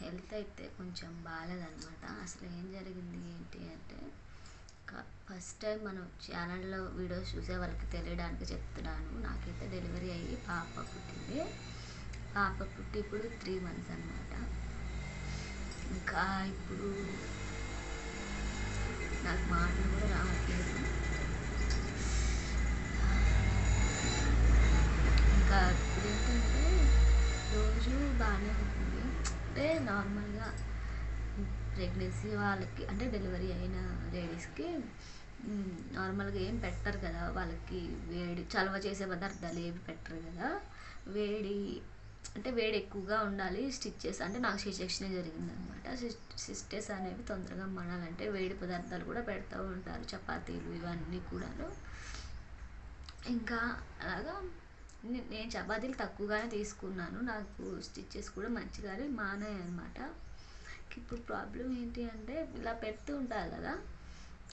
Health అయితే కొంచెం బాగాలేదనమాట అసలు ఏం జరిగింది ఏంటి అంటే ఫస్ట్ టైం మనం ఛానల్లో వీడియోస్ చూసే వాళ్ళకి తెలియడానికి చెప్తున్నాను. నాకైతే డెలివరీ అయ్యి పాప పుట్టింది. పాప పుట్టి ఇప్పుడు త్రీ మంత్స్ అనమాట ఇంకా ఇప్పుడు నాకు మాటలు కూడా రావట్లేదు. ఇంకా ఇప్పుడు ఏంటంటే రోజు బాగానే ఉంటుంది. అంటే నార్మల్గా ప్రెగ్నెన్సీ వాళ్ళకి అంటే డెలివరీ అయిన లేడీస్కి నార్మల్గా ఏం పెట్టరు కదా వాళ్ళకి వేడి చలవ చేసే పదార్థాలు ఏమి పెట్టరు కదా. వేడి అంటే వేడి ఎక్కువగా ఉండాలి స్టిచ్చెస్ అంటే నాకు సి సెక్షనే జరిగిందనమాట. సిస్టెస్ అనేవి తొందరగా మనాలంటే వేడి పదార్థాలు కూడా పెడతూ ఉంటారు చపాతీలు ఇవన్నీ కూడాను. ఇంకా అలాగా నేను చపాతీలు తక్కువగానే తీసుకున్నాను. నాకు స్టిచ్చెస్ కూడా మంచిగానే మానాయి అనమాట ఇప్పుడు ప్రాబ్లం ఏంటి అంటే ఇలా పెడుతూ ఉంటారు కదా.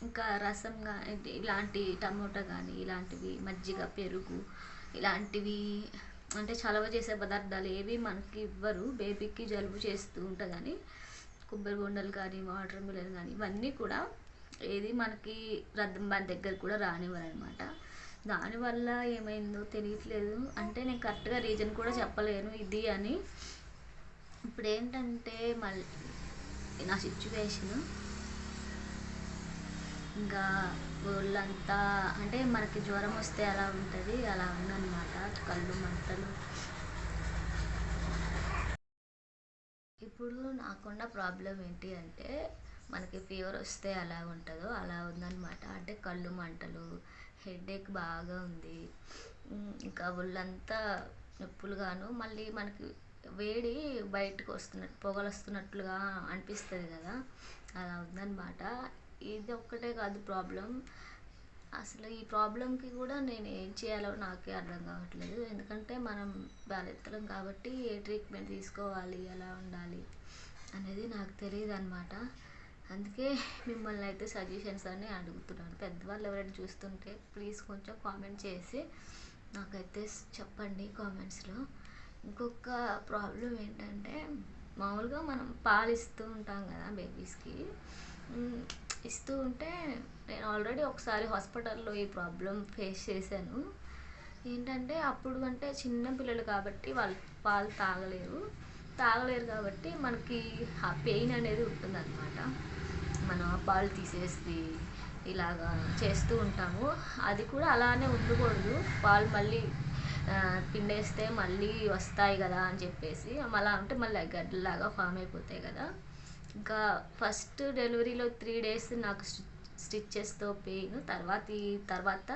ఇంకా రసం కానీ ఇలాంటి టమోటా కానీ ఇలాంటివి మజ్జిగ పెరుగు ఇలాంటివి అంటే చలవ చేసే పదార్థాలు ఏవి మనకి ఇవ్వరు. బేబీకి జలుబు చేస్తూ ఉంటుందని. కొబ్బరి బొండలు కానీ వాటర్ మిలన్ కానీ ఇవన్నీ కూడా ఏది మనకి రద్దం మన దగ్గర కూడా రానివ్వరు అనమాట దానివల్ల ఏమైందో తెలియట్లేదు. అంటే నేను కరెక్ట్గా రీజన్ కూడా చెప్పలేను ఇది అని. ఇప్పుడు ఏంటంటే మళ్ళీ నా సిచ్యువేషన్ ఇంకా ఒళ్ళంతా అంటే మనకి జ్వరం వస్తే ఎలా ఉంటుంది అలా ఉందన్నమాట. కళ్ళు మంటలు. ఇప్పుడు నాకున్న ప్రాబ్లం ఏంటి అంటే మనకి ఫీవర్ వస్తే ఎలా ఉంటుందో అలా ఉందన్నమాట. అంటే కళ్ళు మంటలు హెడేక్ బాగా ఉంది. ఇంకా ఒళ్ళంతా నొప్పులుగాను మళ్ళీ మనకి వేడి బయటకు వస్తున్నట్టు పొగలు వస్తున్నట్లుగా అనిపిస్తుంది కదా. అలా ఉందన్నమాట. ఇది ఒక్కటే కాదు ప్రాబ్లం అసలు ఈ ప్రాబ్లంకి కూడా నేను ఏం చేయాలో నాకే అర్థం కావట్లేదు. ఎందుకంటే మనం బాలింతలం కాబట్టి ఏ ట్రీట్మెంట్ తీసుకోవాలి ఎలా ఉండాలి అనేది నాకు తెలియదు అనమాట అందుకే మిమ్మల్ని అయితే సజెషన్స్ అని అడుగుతున్నాను. పెద్దవాళ్ళు ఎవరైనా చూస్తుంటే ప్లీజ్ కొంచెం కామెంట్ చేసి నాకైతే చెప్పండి కామెంట్స్లో ఇంకొక ప్రాబ్లం ఏంటంటే మామూలుగా మనం పాలు ఇస్తూ ఉంటాం కదా బేబీస్కి ఇస్తూ ఉంటే నేను ఆల్రెడీ ఒకసారి హాస్పిటల్లో ఈ ప్రాబ్లం ఫేస్ చేశాను. ఏంటంటే అప్పుడు అంటే చిన్న పిల్లలు కాబట్టి వాళ్ళు పాలు తాగలేరు. తాగలేరు కాబట్టి మనకి ఆ పెయిన్ అనేది ఉంటుందన్నమాట. మనం ఆ పాలు తీసేసి ఇలాగా చేస్తూ ఉంటాము. అది కూడా అలానే ఉండకూడదు. పాలు మళ్ళీ పిండేస్తే మళ్ళీ వస్తాయి కదా అని చెప్పేసి అలా ఉంటే మళ్ళీ గడ్డలాగా ఫామ్ అయిపోతాయి కదా. ఇంకా ఫస్ట్ డెలివరీలో త్రీ డేస్ నాకు స్టిచ్చెస్తో పెయిన్ తర్వాత తర్వాత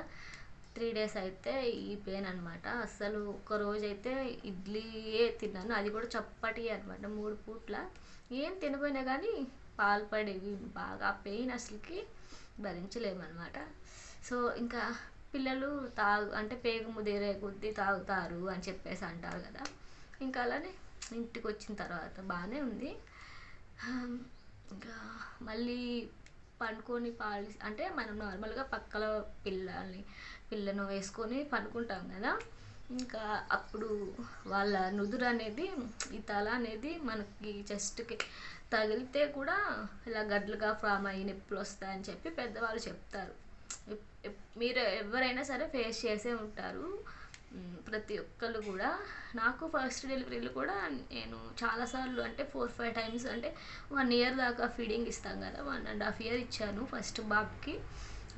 త్రీ డేస్ అయితే ఈ పెయిన్ అనమాట అసలు ఒక రోజు అయితే ఇడ్లీయే తిన్నాను. అది కూడా చప్పటి అనమాట మూడు పూట్ల. ఏం తినపోయినా కానీ పాలు పడేవి. బాగా పెయిన్ అసలుకి భరించలేమన్నమాట. సో ఇంకా పిల్లలు తాగు అంటే పేగు ముదిరే కొద్దీ తాగుతారు అని చెప్పేసి అంటారు కదా. ఇంకా అలానే ఇంటికి వచ్చిన తర్వాత బాగానే ఉంది. ఇంకా మళ్ళీ పండుకొని పాలి అంటే మనం నార్మల్గా పక్కల పిల్లల్ని పిల్లను వేసుకొని పడుకుంటాం కదా. ఇంకా అప్పుడు వాళ్ళ నుదురు అనేది ఈ తల అనేది మనకి చెస్ట్కి తగిలితే కూడా ఇలా గడ్లుగా ఫామ్ అయ్యి నొప్పులు వస్తాయని చెప్పి పెద్దవాళ్ళు చెప్తారు. మీరు ఎవరైనా సరే ఫేస్ చేసే ఉంటారు. ప్రతి ఒక్కళ్ళు కూడా. నాకు ఫస్ట్ డెలివరీలు కూడా నేను చాలాసార్లు అంటే ఫోర్ ఫైవ్ టైమ్స్ అంటే వన్ ఇయర్ దాకా ఫీడింగ్ ఇస్తాం కదా. వన్ అండ్ హాఫ్ ఇయర్ ఇచ్చాను ఫస్ట్ బాబుకి.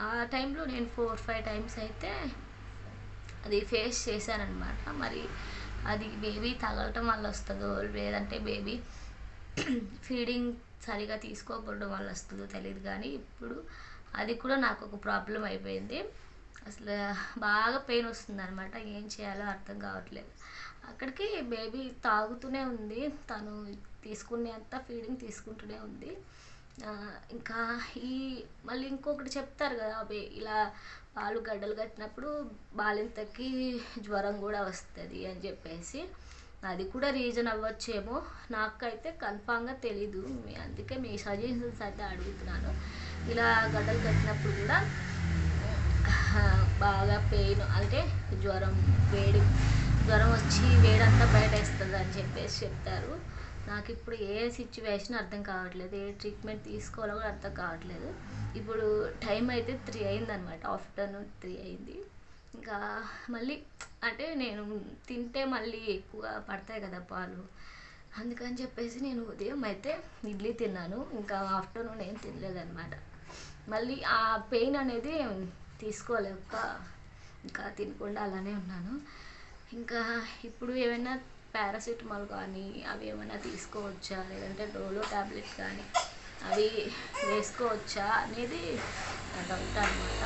ఆ టైంలో నేను ఫోర్ ఫైవ్ టైమ్స్ అయితే అది ఫేస్ చేశానమాట మరి అది బేబీ తగలటం వల్ల వస్తుందో లేదంటే బేబీ ఫీడింగ్ సరిగా తీసుకోకపోవడం వల్ల వస్తుందో తెలియదు కానీ ఇప్పుడు అది కూడా నాకు ఒక ప్రాబ్లం అయిపోయింది. అసలు బాగా పెయిన్ వస్తుంది అనమాట ఏం చేయాలో అర్థం కావట్లేదు. అక్కడికి బేబీ తాగుతూనే ఉంది. తను తీసుకునేంత ఫీడింగ్ తీసుకుంటూనే ఉంది. ఇంకా ఈ మళ్ళీ ఇంకొకటి చెప్తారు కదా బే ఇలా పాలు గడ్డలు కట్టినప్పుడు బాలింతకి జ్వరం కూడా వస్తుంది అని చెప్పేసి. అది కూడా రీజన్ అవ్వచ్చేమో నాకైతే కన్ఫామ్గా తెలీదు. అందుకే మీ సజెషన్స్ అయితే అడుగుతున్నాను. ఇలా గడ్డలు కట్టినప్పుడు కూడా బాగా పెయిన్ అంటే జ్వరం వేడి జ్వరం వచ్చి వేడంతా బయట వేస్తుంది అని చెప్పేసి చెప్తారు. నాకు ఇప్పుడు ఏ సిచ్యువేషన్ అర్థం కావట్లేదు ఏ ట్రీట్మెంట్ తీసుకోవాలో కూడా అర్థం కావట్లేదు. ఇప్పుడు టైం అయితే త్రీ అయిందనమాట ఆఫ్టర్నూన్ త్రీ అయింది. ఇంకా మళ్ళీ అంటే నేను తింటే మళ్ళీ ఎక్కువ పడతాయి కదా పాలు. అందుకని చెప్పేసి నేను ఉదయం అయితే ఇడ్లీ తిన్నాను ఇంకా ఆఫ్టర్నూన్ ఏం తినలేదన్నమాట. మళ్ళీ ఆ పెయిన్ అనేది తీసుకోలేక ఇంకా తినకుండా అలానే ఉన్నాను. ఇంకా ఇప్పుడు ఏమైనా పారాసిటమాల్ కానీ అవి ఏమైనా తీసుకోవచ్చా? లేదంటే డోలో ట్యాబ్లెట్ కానీ అవి వేసుకోవచ్చా అనేది డౌట్ అనమాట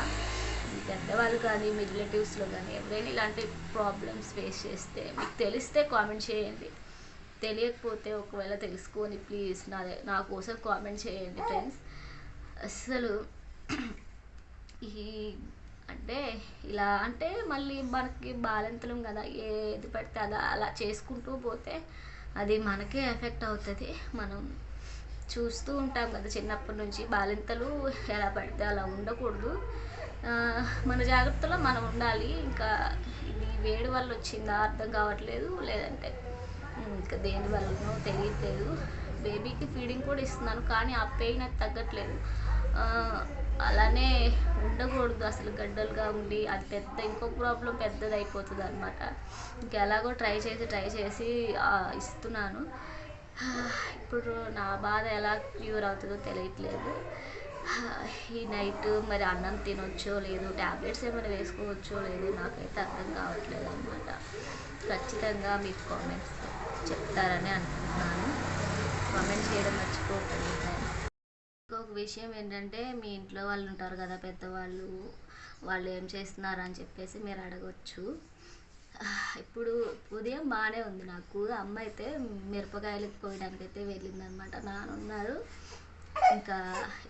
పెద్దవాళ్ళు కానీ మీ రిలేటివ్స్లో కానీ ఎవరైనా ఇలాంటి ప్రాబ్లమ్స్ ఫేస్ చేస్తే మీకు తెలిస్తే కామెంట్ చేయండి. తెలియకపోతే ఒకవేళ తెలుసుకొని ప్లీజ్ నా నా కోసం కామెంట్ చేయండి ఫ్రెండ్స్. అసలు ఈ అంటే ఇలా అంటే మళ్ళీ మనకి బాలింతలం కదా ఏది పడితే అదా అలా చేసుకుంటూ పోతే అది మనకే ఎఫెక్ట్ అవుతుంది. మనం చూస్తూ ఉంటాం కదా చిన్నప్పటి నుంచి బాలింతలు ఎలా పడితే అలా ఉండకూడదు. మన జాగ్రత్తలో మనం ఉండాలి. ఇంకా ఇది వేడి వల్ల వచ్చిందా అర్థం కావట్లేదు. లేదంటే ఇంకా దేని వల్లనో తెలియట్లేదు. బేబీకి ఫీడింగ్ కూడా ఇస్తున్నాను కానీ ఆ పెయిన్ అది తగ్గట్లేదు. అలానే ఉండకూడదు అసలు గడ్డలుగా ఉండి అది పెద్ద ఇంకో ప్రాబ్లం పెద్దది అయిపోతుంది అనమాట ఇంకెలాగో ఎలాగో ట్రై చేసి ట్రై చేసి ఇస్తున్నాను. ఇప్పుడు నా బాధ ఎలా క్యూర్ అవుతుందో తెలియట్లేదు. ఈ నైట్ మరి అన్నం తినొచ్చో లేదు ట్యాబ్లెట్స్ ఏమైనా వేసుకోవచ్చో లేదు నాకైతే అర్థం కావట్లేదు అనమాట ఖచ్చితంగా మీకు కామెంట్స్ చెప్తారని అనుకుంటున్నాను. కామెంట్ చేయడం మర్చిపోకండి. విషయం ఏంటంటే మీ ఇంట్లో వాళ్ళు ఉంటారు కదా పెద్దవాళ్ళు వాళ్ళు ఏం చేస్తున్నారు అని చెప్పేసి మీరు అడగచ్చు. ఇప్పుడు ఉదయం బాగానే ఉంది నాకు. అమ్మ అయితే మిరపకాయలు కోయడానికి అయితే వెళ్ళిందనమాట నానున్నారు ఇంకా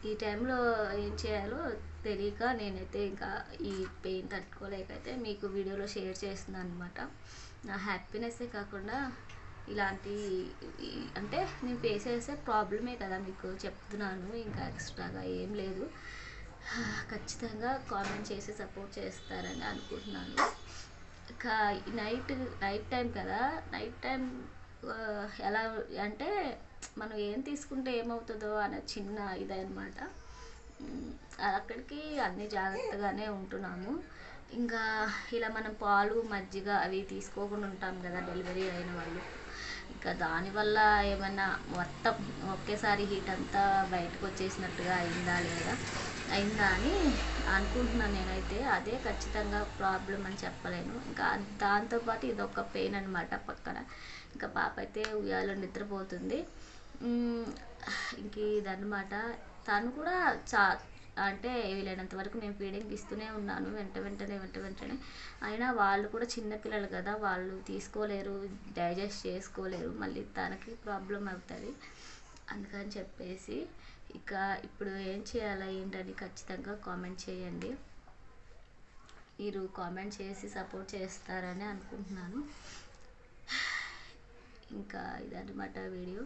ఈ టైంలో ఏం చేయాలో తెలియక నేనైతే ఇంకా ఈ పెయిన్ తట్టుకోలేకైతే మీకు వీడియోలో షేర్ చేస్తున్నాను అనమాట నా హ్యాపీనెస్సే కాకుండా ఇలాంటి అంటే నేను ఫేస్ చేసే ప్రాబ్లమే కదా మీకు చెప్తున్నాను. ఇంకా ఎక్స్ట్రాగా ఏం లేదు. ఖచ్చితంగా కామెంట్ చేసి సపోర్ట్ చేస్తారని అనుకుంటున్నాను. ఇంకా నైట్ నైట్ టైం కదా. నైట్ టైం ఎలా అంటే మనం ఏం తీసుకుంటే ఏమవుతుందో అనే చిన్న ఇదనమాట అక్కడికి అన్ని జాగ్రత్తగానే ఉంటున్నాము. ఇంకా ఇలా మనం పాలు మజ్జిగ అవి తీసుకోకుండా ఉంటాం కదా డెలివరీ అయిన వాళ్ళు. ఇంకా దానివల్ల ఏమైనా మొత్తం ఒకేసారి హీట్ అంతా బయటకు వచ్చేసినట్టుగా అయిందా లేదా? అయిందా అని అనుకుంటున్నాను నేనైతే. అదే ఖచ్చితంగా ప్రాబ్లం అని చెప్పలేను. ఇంకా దాంతోపాటు ఇదొక పెయిన్ అనమాట పక్కన. ఇంకా పాప అయితే ఉయ్యాలో నిద్రపోతుంది. ఇంక ఇదన్నమాట. తను కూడా చా అంటే వీలైనంత వరకు నేను ఫీడింగ్ ఇస్తూనే ఉన్నాను వెంట వెంటనే వెంట వెంటనే. అయినా వాళ్ళు కూడా చిన్నపిల్లలు కదా వాళ్ళు తీసుకోలేరు డైజెస్ట్ చేసుకోలేరు మళ్ళీ తనకి ప్రాబ్లం అవుతుంది. అందుకని చెప్పేసి ఇక ఇప్పుడు ఏం చేయాలా ఏంటని ఖచ్చితంగా కామెంట్ చేయండి. మీరు కామెంట్ చేసి సపోర్ట్ చేస్తారని అనుకుంటున్నాను. ఇంకా ఇదన్నమాట వీడియో.